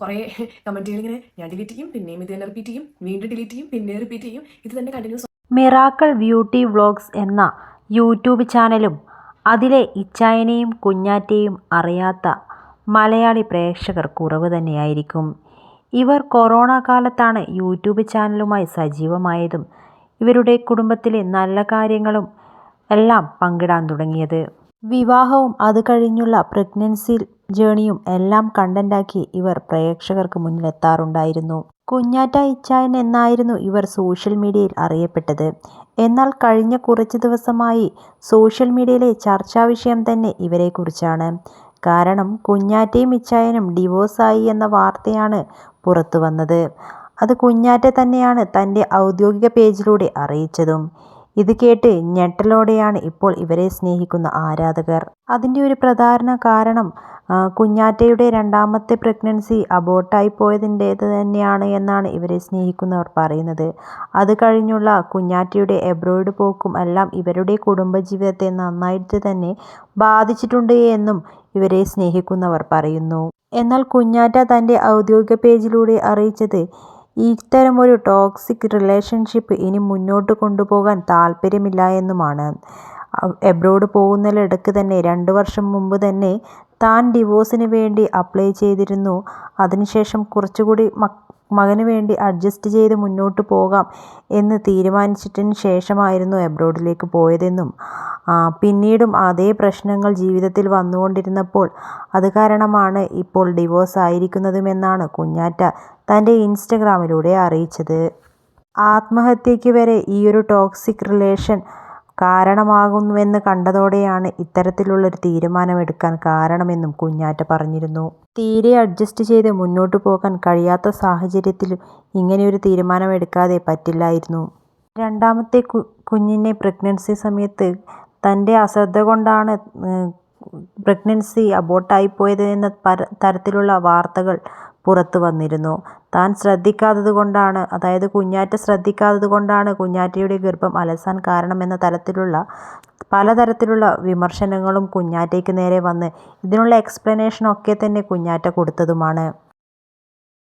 കുറേ കമന്റുകൾ ഇങ്ങനെ ഞാൻ ഡിലീറ്റ് ചെയ്യും പിന്നെയും ഇത് തന്നെ റിപ്പീറ്റ് ചെയ്യും വീണ്ടും ഡിലീറ്റ് ചെയ്യും പിന്നെ റിപ്പീറ്റ് ചെയ്യും. ഇത് തന്നെ കണ്ടിന്യൂസ് മിറാക്കൾ ബ്യൂട്ടി വ്ളോഗ്സ് എന്ന യൂട്യൂബ് ചാനലും അതിലെ ഇച്ചായനെയും കുഞ്ഞാറ്റയും അറിയാത്ത മലയാളി പ്രേക്ഷകർ കുറവ് തന്നെയായിരിക്കും. ഇവർ കൊറോണ കാലത്താണ് യൂട്യൂബ് ചാനലുമായി സജീവമായതും ഇവരുടെ കുടുംബത്തിലെ നല്ല കാര്യങ്ങളും എല്ലാം പങ്കിടാൻ തുടങ്ങിയത്. വിവാഹവും അത് കഴിഞ്ഞുള്ള പ്രഗ്നൻസി ജേണിയും എല്ലാം കണ്ടന്റാക്കി ഇവർ പ്രേക്ഷകർക്ക് മുന്നിലെത്താറുണ്ടായിരുന്നു. കുഞ്ഞാറ്റ ഇച്ചായൻ എന്നായിരുന്നു ഇവർ സോഷ്യൽ മീഡിയയിൽ അറിയപ്പെട്ടത്. എന്നാൽ കഴിഞ്ഞ കുറച്ച് ദിവസമായി സോഷ്യൽ മീഡിയയിലെ ചർച്ചാ വിഷയം തന്നെ ഇവരെക്കുറിച്ചാണ്. കാരണം കുഞ്ഞാറ്റയും ഇച്ചായനും ഡിവോഴ്സായി എന്ന വാർത്തയാണ് പുറത്തു വന്നത് അത് കുഞ്ഞാറ്റ തന്നെയാണ് തന്റെ ഔദ്യോഗിക പേജിലൂടെ അറിയിച്ചതും. ഇത് കേട്ട് ഞെട്ടലോടെയാണ് ഇപ്പോൾ ഇവരെ സ്നേഹിക്കുന്ന ആരാധകർ. അതിന്റെ ഒരു പ്രധാന കാരണം കുഞ്ഞാറ്റയുടെ രണ്ടാമത്തെ പ്രഗ്നൻസി അബോട്ടായി പോയതിന്റേത് തന്നെയാണ് എന്നാണ് ഇവരെ സ്നേഹിക്കുന്നവർ പറയുന്നത്. അത് കഴിഞ്ഞുള്ള കുഞ്ഞാറ്റയുടെ എബ്രോയിഡ് പോക്കും എല്ലാം ഇവരുടെ കുടുംബജീവിതത്തെ നന്നായിട്ട് തന്നെ ബാധിച്ചിട്ടുണ്ട് എന്നും ഇവരെ സ്നേഹിക്കുന്നവർ പറയുന്നു. എന്നാൽ കുഞ്ഞാറ്റ തന്റെ ഔദ്യോഗിക പേജിലൂടെ അറിയിച്ചത് ഇത്തരമൊരു ടോക്സിക് റിലേഷൻഷിപ്പ് ഇനി മുന്നോട്ട് കൊണ്ടുപോകാൻ താല്പര്യമില്ല എന്നുമാണ്. എബ്രോഡ് പോകുന്നതിനിടയ്ക്ക് തന്നെ രണ്ട് വർഷം മുമ്പ് തന്നെ താൻ ഡിവോഴ്സിന് വേണ്ടി അപ്ലൈ ചെയ്തിരുന്നു. അതിനുശേഷം കുറച്ചുകൂടി മക് മകന് വേണ്ടി അഡ്ജസ്റ്റ് ചെയ്ത് മുന്നോട്ട് പോകാം എന്ന് തീരുമാനിച്ചിട്ടതിന് ശേഷമായിരുന്നു എബ്രോഡിലേക്ക് പോയതെന്നും പിന്നീടും അതേ പ്രശ്നങ്ങൾ ജീവിതത്തിൽ വന്നുകൊണ്ടിരുന്നപ്പോൾ അത് കാരണമാണ് ഇപ്പോൾ ഡിവോഴ്സ് ആയിരിക്കുന്നതുമെന്നാണ് കുഞ്ഞാറ്റ തന്റെ ഇൻസ്റ്റഗ്രാമിലൂടെ അറിയിച്ചത്. ആത്മഹത്യയ്ക്ക് വരെ ഈയൊരു ടോക്സിക് റിലേഷൻ കാരണമാകുന്നുവെന്ന് കണ്ടതോടെയാണ് ഇത്തരത്തിലുള്ളൊരു തീരുമാനമെടുക്കാൻ കാരണമെന്നും കുഞ്ഞാറ്റ പറഞ്ഞിരുന്നു. തീരെ അഡ്ജസ്റ്റ് ചെയ്ത് മുന്നോട്ടു പോകാൻ കഴിയാത്ത സാഹചര്യത്തിൽ ഇങ്ങനെയൊരു തീരുമാനമെടുക്കാതെ പറ്റില്ലായിരുന്നു. രണ്ടാമത്തെ കുഞ്ഞിനെ പ്രഗ്നൻസി സമയത്ത് തന്റെ അശ്രദ്ധ കൊണ്ടാണ് പ്രഗ്നൻസി അബോട്ടായിപ്പോയത് എന്ന തരത്തിലുള്ള വാർത്തകൾ പുറത്തു വന്നിരുന്നു. താൻ ശ്രദ്ധിക്കാത്തത് കൊണ്ടാണ് അതായത് കുഞ്ഞാറ്റ ശ്രദ്ധിക്കാത്തത് കൊണ്ടാണ് കുഞ്ഞാറ്റയുടെ ഗർഭം അലസാൻ കാരണമെന്ന തരത്തിലുള്ള പലതരത്തിലുള്ള വിമർശനങ്ങളും കുഞ്ഞാറ്റയ്ക്ക് നേരെ വന്ന് ഇതിനുള്ള എക്സ്പ്ലനേഷനൊക്കെ തന്നെ കുഞ്ഞാറ്റ കൊടുത്തതുമാണ്.